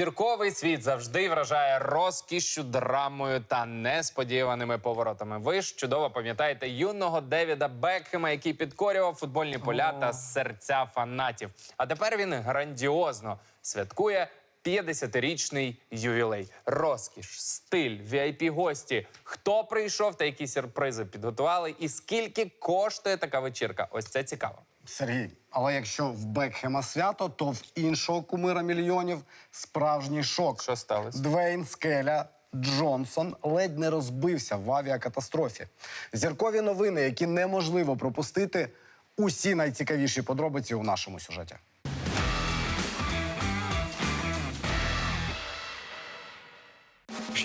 Зірковий світ завжди вражає розкішю, драмою та несподіваними поворотами. Ви ж чудово пам'ятаєте юного Девіда Бекхема, який підкорював футбольні поля та серця фанатів. А тепер він грандіозно святкує 50-річний ювілей. Розкіш, стиль, vip гості. Хто прийшов та які сюрпризи підготували, і скільки коштує така вечірка? Ось це цікаво. Сергій, але якщо в Бекхема свято, то в іншого кумира мільйонів справжній шок. Що сталося? Двейн Скеля Джонсон ледь не розбився в авіакатастрофі. Зіркові новини, які неможливо пропустити. Усі найцікавіші подробиці у нашому сюжеті.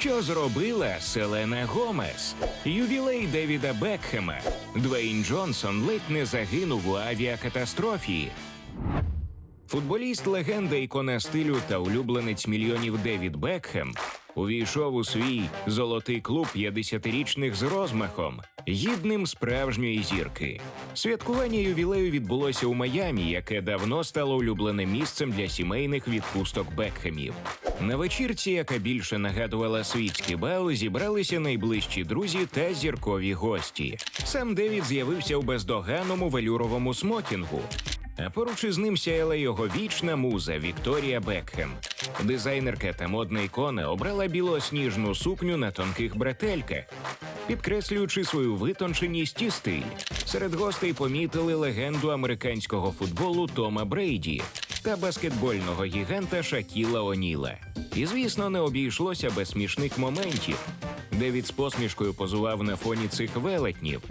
Що зробила Селена Гомес? Ювілей Девіда Бекхема. Двейн Джонсон ледь не загинув у авіакатастрофі. Футболіст, легенда, ікона стилю та улюбленець мільйонів Девід Бекхем увійшов у свій золотий клуб 50-річних з розмахом, гідним справжньої зірки. Святкування ювілею відбулося у Майамі, яке давно стало улюбленим місцем для сімейних відпусток Бекхемів. На вечірці, яка більше нагадувала світський бал, зібралися найближчі друзі та зіркові гості. Сам Девід з'явився у бездоганному велюровому смокінгу. А поруч із ним сяяла його вічна муза Вікторія Бекхем. Дизайнерка та модна ікона обрала білосніжну сукню на тонких бретельках, підкреслюючи свою витонченість і стиль. Серед гостей помітили легенду американського футболу Тома Брейді та баскетбольного гіганта Шакіла Оніла. І звісно, не обійшлося без смішних моментів. Девід з посмішкою позував на фоні цих велетнів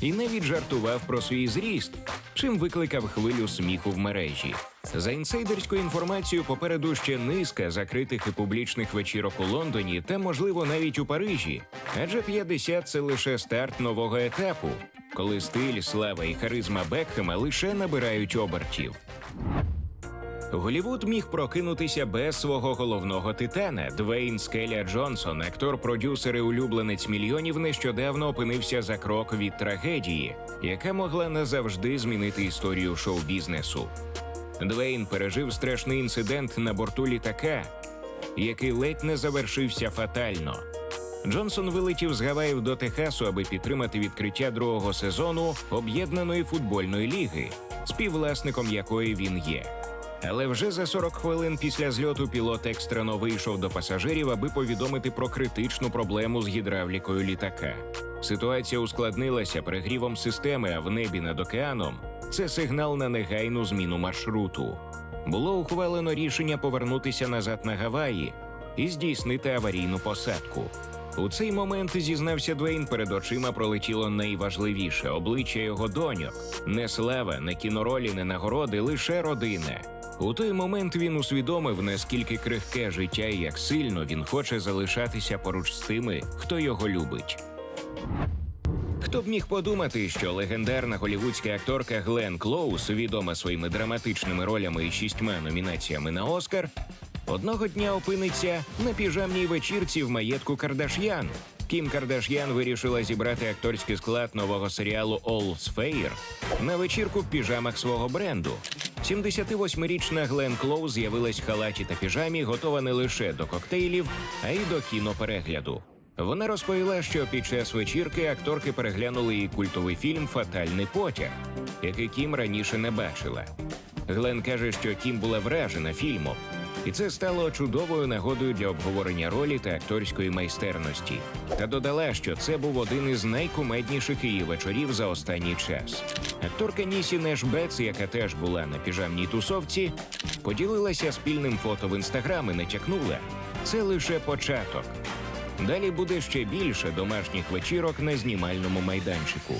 і навіть жартував про свій зріст, чим викликав хвилю сміху в мережі. За інсайдерською інформацією, попереду ще низка закритих і публічних вечірок у Лондоні та, можливо, навіть у Парижі. Адже 50 – це лише старт нового етапу, коли стиль, слава і харизма Бекхема лише набирають обертів. Голівуд міг прокинутися без свого головного титана. Двейн Скеля Джонсон, актор, продюсер і улюбленець мільйонів, нещодавно опинився за крок від трагедії, яка могла назавжди змінити історію шоу-бізнесу. Двейн пережив страшний інцидент на борту літака, який ледь не завершився фатально. Джонсон вилетів з Гаваїв до Техасу, аби підтримати відкриття другого сезону об'єднаної футбольної ліги, співвласником якої він є. Але вже за 40 хвилин після зльоту пілот екстрено вийшов до пасажирів, аби повідомити про критичну проблему з гідравлікою літака. Ситуація ускладнилася перегрівом системи, а в небі над океаном це сигнал на негайну зміну маршруту. Було ухвалено рішення повернутися назад на Гаваї і здійснити аварійну посадку. У цей момент зізнався Двейн, перед очима пролетіло найважливіше обличчя його доньок. Не слава, не кіноролі, не нагороди, лише родина. У той момент він усвідомив, наскільки крихке життя і як сильно він хоче залишатися поруч з тими, хто його любить. Хто б міг подумати, що легендарна голівудська акторка Глен Клоус, відома своїми драматичними ролями і шістьма номінаціями на Оскар, одного дня опиниться на піжамній вечірці в маєтку Кардаш'ян. Кім Кардаш'ян вирішила зібрати акторський склад нового серіалу All's Fair на вечірку в піжамах свого бренду. 78-річна Глен Клоуз з'явилась в халаті та піжамі, готова не лише до коктейлів, а й до кіноперегляду. Вона розповіла, що під час вечірки акторки переглянули її культовий фільм Фатальний потяг, який Кім раніше не бачила. Глен каже, що Кім була вражена фільмом, і це стало чудовою нагодою для обговорення ролі та акторської майстерності. Та додала, що це був один із найкумедніших її вечорів за останній час. Акторка Нісі Неш Бетс, яка теж була на піжамній тусовці, поділилася спільним фото в інстаграм і натякнула. Це лише початок. Далі буде ще більше домашніх вечірок на знімальному майданчику.